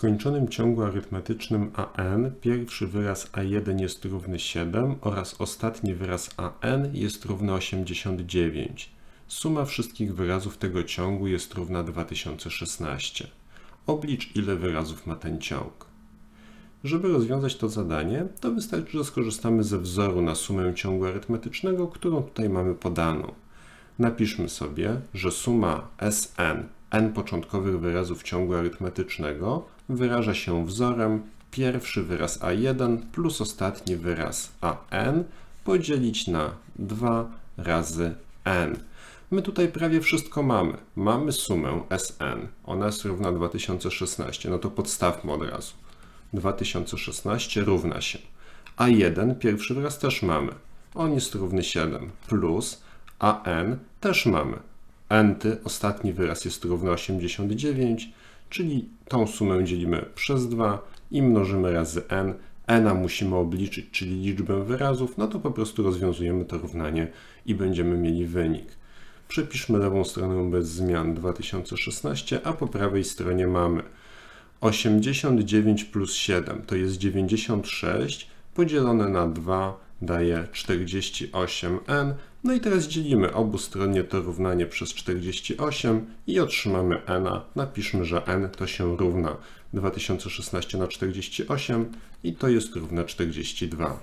skończonym ciągu arytmetycznym an pierwszy wyraz a1 jest równy 7 oraz ostatni wyraz an jest równy 89. Suma wszystkich wyrazów tego ciągu jest równa 2016. Oblicz ile wyrazów ma ten ciąg. Żeby rozwiązać to zadanie, to wystarczy, że skorzystamy ze wzoru na sumę ciągu arytmetycznego, którą tutaj mamy podaną. Napiszmy sobie, że suma Sn n początkowych wyrazów ciągu arytmetycznego wyraża się wzorem pierwszy wyraz a1 plus ostatni wyraz an podzielić na 2 razy n. My tutaj prawie wszystko mamy. Mamy sumę Sn. Ona jest równa 2016. No to podstawmy od razu. 2016 równa się a1, pierwszy wyraz też mamy. On jest równy 7 plus an też mamy. Nty, ostatni wyraz jest równy 89, czyli tą sumę dzielimy przez 2 i mnożymy razy n. n musimy obliczyć, czyli liczbę wyrazów, no to po prostu rozwiązujemy to równanie i będziemy mieli wynik. Przepiszmy lewą stronę bez zmian 2016, a po prawej stronie mamy 89 plus 7 to jest 96, podzielone na 2 daje 48n. No i teraz dzielimy obustronnie to równanie przez 48 i otrzymamy n. Napiszmy, że n to się równa 2016 na 48 i to jest równe 42.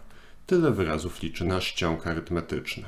Tyle wyrazów liczy nasz ciąg arytmetyczny.